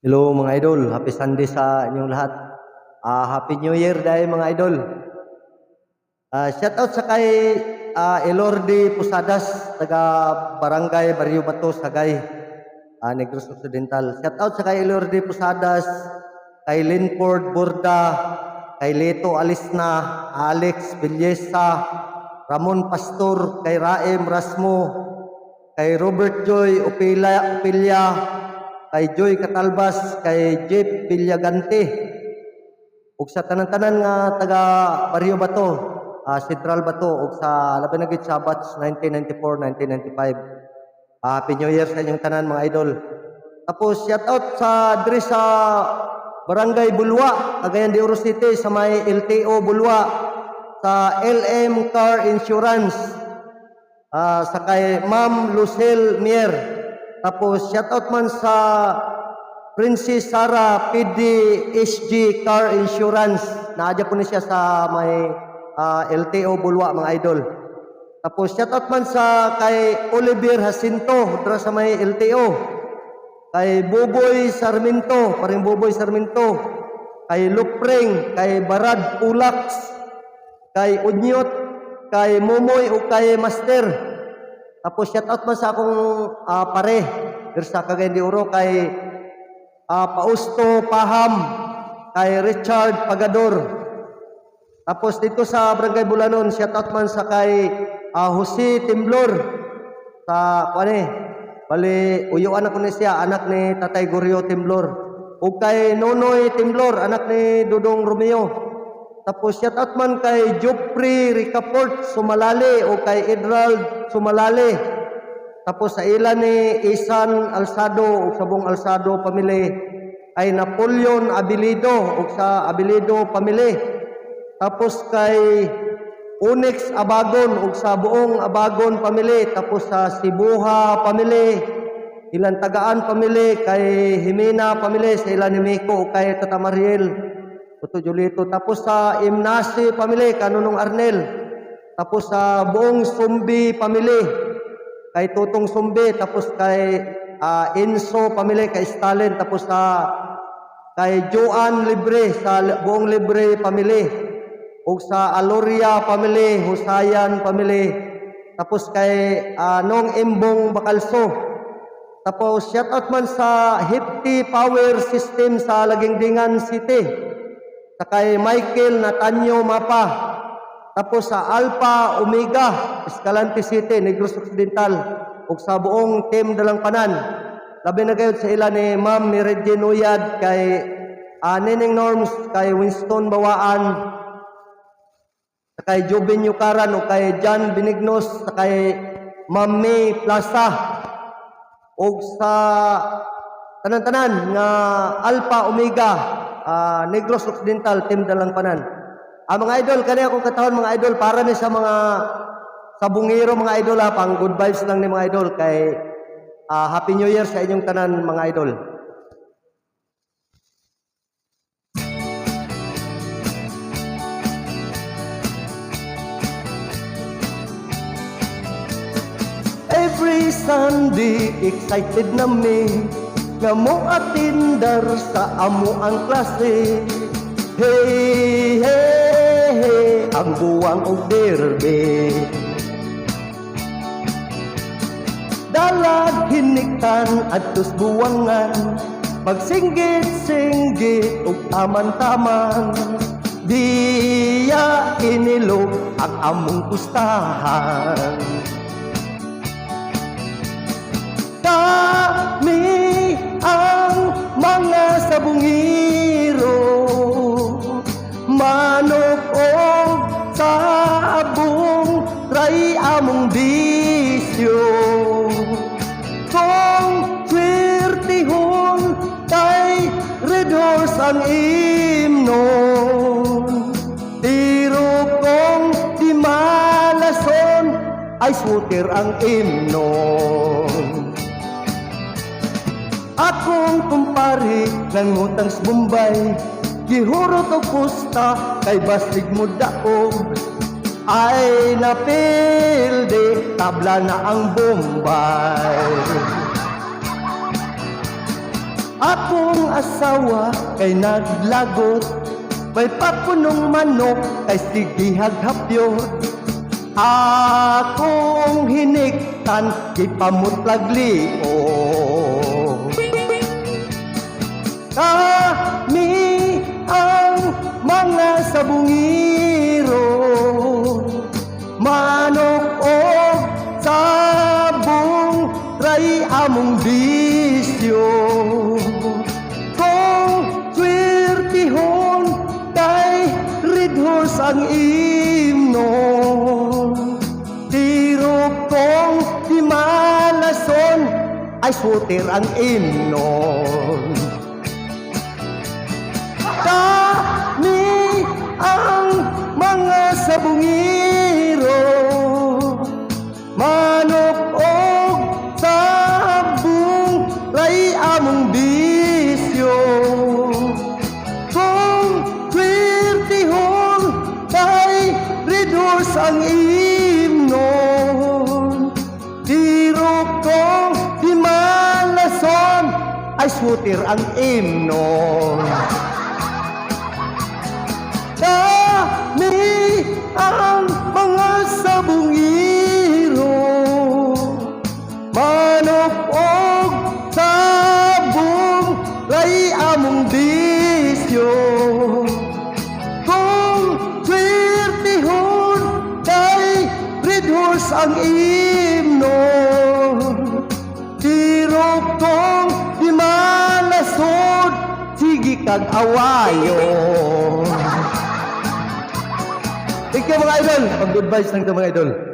Hello mga idol, happy Sunday sa inyong lahat. Ah, happy New Year dahil mga idol. Ah, shout out sa kay ah, Elordi Pusadas, taga Barangay Barrio Bato, Sagay, ah, Negros Occidental. Shout out sa kay Elordi Pusadas, kay Linford Borda, kay Leto Alisna, Alex Villesa, Ramon Pastor, kay Raem Rasmo, kay Robert Joy Upila, Upilya, kay Joy Catalbas, kay Jeff Villagante, ug sa tanan-tanan nga taga Barrio Bato, ah, Central Bato, ug sa labi na sa batch 1994-1995. Ah, Happy New Year sa inyong tanan mga idol. Tapos shout out sa diri sa Barangay Bulwa, Cagayan de Oro City sa may LTO Bulwa sa LM Car Insurance. Ah, sa kay Ma'am Lucille Mier. Tapos shoutout man sa Princess Sara PD SG Car Insurance. Naadya po ni siya sa may ah, LTO Bulwa mga idol. Tapos shoutout man sa kay Oliver Jacinto dira sa may LTO. Kay Boboy Sarmiento, paring Boboy Sarmiento. Kay Lupring, kay Barad Ulax, kay Unyot, kay Momoy o kay Master. Tapos shout out man sa akong ah, pare dir sa Cagayan de Oro kay ah, Pausto Paham, kay Richard Pagador. Tapos dito sa Barangay Bulanon, shout out man sa kay ah, Jose Timblor. Sa kuane bali uyuan ako ni siya anak ni Tatay Goryo Timblor. Ug kay Nonoy Timblor anak ni Dudong Romeo tapos shout out man kay Jopri Ricaport Sumalali o kay Edrald Sumalali. Tapos sa ila ni Isan Alsado o sa buong Alsado pamili ay Napoleon Abilido o sa Abilido pamili. Tapos kay Onyx Abagon o sa buong Abagon pamili. Tapos sa Sibuha pamili. Ilan tagaan pamili kay Jimena pamili sa ilan ni Miko o kay Tata Mariel. Puto Julito. Tapos sa Imnasi pamili, Kanunong Arnel. Tapos sa buong Sumbi pamili, kay Tutong Sumbi. Tapos kay ah, Enso pamili, kay Stalin. Tapos sa kay Joan Libre, sa buong Libre pamili. O sa Aloria pamili, Husayan pamili. Tapos kay ah, Nong Imbong Bakalso. Tapos shoutout man sa Hipti Power System sa Lagingdingan City sa kay Michael Natanyo Mapa. Tapos sa Alpha Omega, Escalante City, Negros Occidental. ug sa buong team Dalang Panan. Labi na kayo sa ila ni Ma'am Regine Uyad, kay ah, Nining Norms, kay Winston Bawaan, sa kay Jobin Yukaran, o kay John Benignos, sa kay Ma'am May Plaza, ug sa tanan-tanan nga Alpha Omega ah, Negros Occidental Team Dalang Panan. Ah, mga idol, kani akong katawhan mga idol para ni sa mga sa bungiro mga idol pang good vibes lang ni mga idol kay ah, Happy New Year sa inyong tanan mga idol. Every Sunday, excited na mi Nga mo atindar sa amo ang klase. Hey, hey, hey Ang buwang og derbe. Dalag hiniktan at tus buwangan. Magsinggit-singgit ug aman-taman Diya inilog ang among pustahan ang mga sabungiro. Manok o sabong ray among bisyo. Kung swertihon kay red horse ang imnon tiro kong di malason ay sweater ang imnon Akong kumpari ng ngutang sa Bombay. Gihurot o pusta kay basig mo daog. Ay napilde tabla na ang Bombay. Akong asawa kay naglagot. May papunong manok kay sige haghapyot. Akong hiniktan ipamutlagli Kami ang mga sabungiro Manok o sabong ray among bisyo. Kung swertihon kay red horse ang imnon Tiro kong di malason ay sutir ang imnon mga sabungiro Manok o sabong ray among bisyo. Kung swertihon kay red horse ang imnon Tiro kong di malason ay sutir ang imnon ang imnon Tiro kong di malasod Sige kag Thank you mga idol. Pag-advise lang ito mga idol.